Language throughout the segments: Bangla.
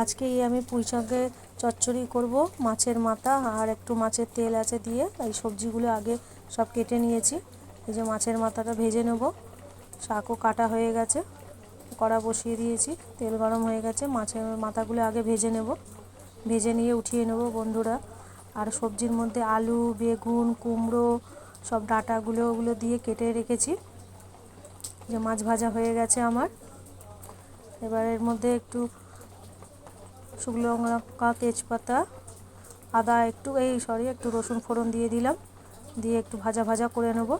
আজকে এই আমি পুঁই শাকের চচ্চড়ি করব, মাছের মাথা আর একটু মাছের তেল আছে দিয়ে এই সবজিগুলো আগে সব কেটে নিয়েছি। এই যে মাছের মাথাটা ভেজে নেব, শাকও কাটা হয়ে গেছে, কড়া বসিয়ে দিয়েছি, তেল গরম হয়ে গেছে, মাছের মাথাগুলো আগে ভেজে নেব। ভেজে নিয়ে উঠিয়ে নেব বন্ধুরা। আর সবজির মধ্যে আলু, বেগুন, কুমড়ো সব ডাঁটাগুলো ওগুলো দিয়ে কেটে রেখেছি। যে মাছ ভাজা হয়ে গেছে আমার। এবার এর মধ্যে একটু শুকনো লঙ্কা তেজপাতা, আদা একটু, এই সরি একটু রসুন ফোড়ন দিয়ে দিলাম। দিয়ে একটু ভাজা ভাজা করে নেব।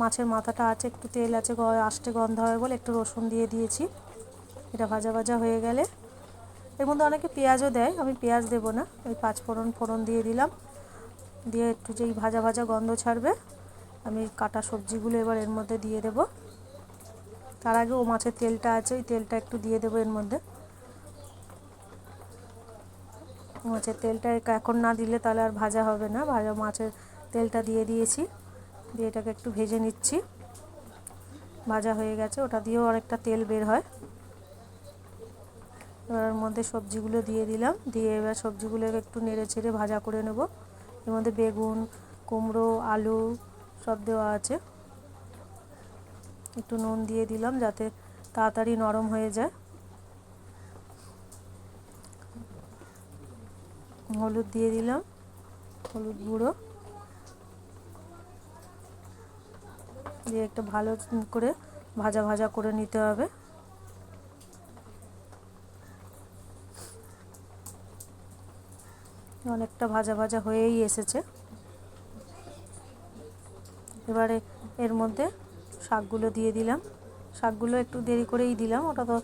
মাছের মাথাটা আছে, একটু তেল আছে আষ্টে গন্ধ হবে বলে একটু রসুন দিয়ে দিয়েছি। এটা ভাজা ভাজা হয়ে গেলে। এর মধ্যে অনেকে পেঁয়াজও দেয়, আমি পেঁয়াজ দেবো না। ওই পাঁচ ফোড়ন ফোড়ন দিয়ে দিলাম। দিয়ে একটু যেই ভাজা ভাজা গন্ধ ছাড়বে, আমি কাটা সবজিগুলো এবার এর মধ্যে দিয়ে দেব। তার আগে ও মাছের তেলটা আছে, ওই তেলটা একটু দিয়ে দেবো এর মধ্যে। মাছের তেলটা এখন না দিলে তাহলে আর ভাজা হবে না। ভাজা মাছের তেলটা দিয়ে দিয়েছি। দিয়ে এটাকে একটু ভেজে নিচ্ছি। ভাজা হয়ে গেছে। ওটা দিয়েও অনেকটা তেল বের হয়। এবার ওর মধ্যে সবজিগুলো দিয়ে দিলাম। দিয়ে এবার সবজিগুলোকে একটু নেড়ে চেড়ে ভাজা করে নেব। এর মধ্যে বেগুন, কুমড়ো, আলু সব দেওয়া আছে। একটু নুন দিয়ে দিলাম যাতে তাড়াতাড়ি নরম হয়ে যায়। হলুদ দিয়ে দিলাম, হলুদ গুঁড়ো। দিয়ে একটা ভালো করে ভাজা ভাজা করে নিতে হবে। অনেকটা ভাজা ভাজা হয়েই এসেছে। এবারে এর মধ্যে শাকগুলো দিয়ে দিলাম। শাকগুলো একটু দেরি করেই দিলাম, ওটা তো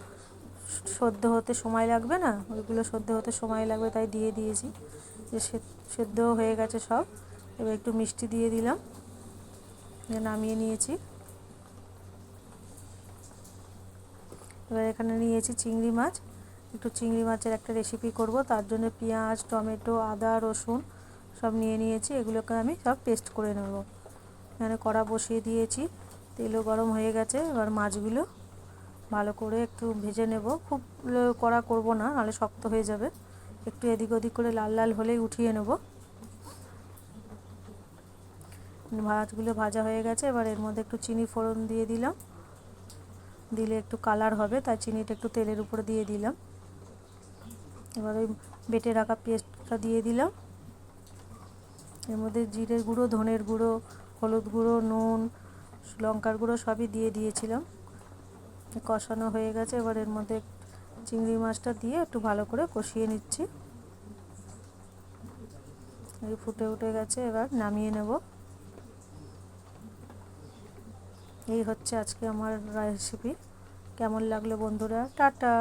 সদ্য হতে সময় লাগবে না? ওইগুলো সদ্য হতে সময় লাগবে তাই দিয়ে দিয়েছি। যে সেদ্ধও হয়ে গেছে সব। এবার একটু মিষ্টি দিয়ে দিলাম। নামিয়ে নিয়েছি। এবার এখানে নিয়েছি চিংড়ি মাছ। একটু চিংড়ি মাছের একটা রেসিপি করব। তার জন্য পেঁয়াজ, টমেটো, আদা, রসুন সব নিয়ে নিয়েছি। এগুলোকে আমি সব পেস্ট করে নেব। এখানে কড়া বসিয়ে দিয়েছি। তেলও গরম হয়ে গেছে। এবার মাছগুলো ভালো করে একটু ভেজে নেব। খুব কড়া করব না, নাহলে শক্ত হয়ে যাবে। একটু এদিক ওদিক করে লাল লাল হলেই উঠিয়ে নেব। মাছগুলো ভাজা হয়ে গেছে, এবার এর মধ্যে একটু চিনি ফোড়ন দিয়ে দিলাম। দিলে একটু কালার হবে, তাই চিনিটা একটু তেলের উপরে দিয়ে দিলাম। এবার ওই বেটে রাখা পেস্টটা দিয়ে দিলাম। এর মধ্যে জিরের গুঁড়ো, ধনের গুঁড়ো, হলুদ গুঁড়ো, নুন, লঙ্কার গুঁড়ো সবই দিয়ে দিয়েছিলাম। কষানো হয়ে গেছে। এবার এর মধ্যে চিংড়ি মাছটা দিয়ে একটু ভালো করে কষিয়ে নিচ্ছি। এই ফুটে উঠে গেছে, এবার নামিয়ে নেব। এই হচ্ছে আজকে আমার রেসিপি কেমন লাগল বন্ধুরা? টাটা!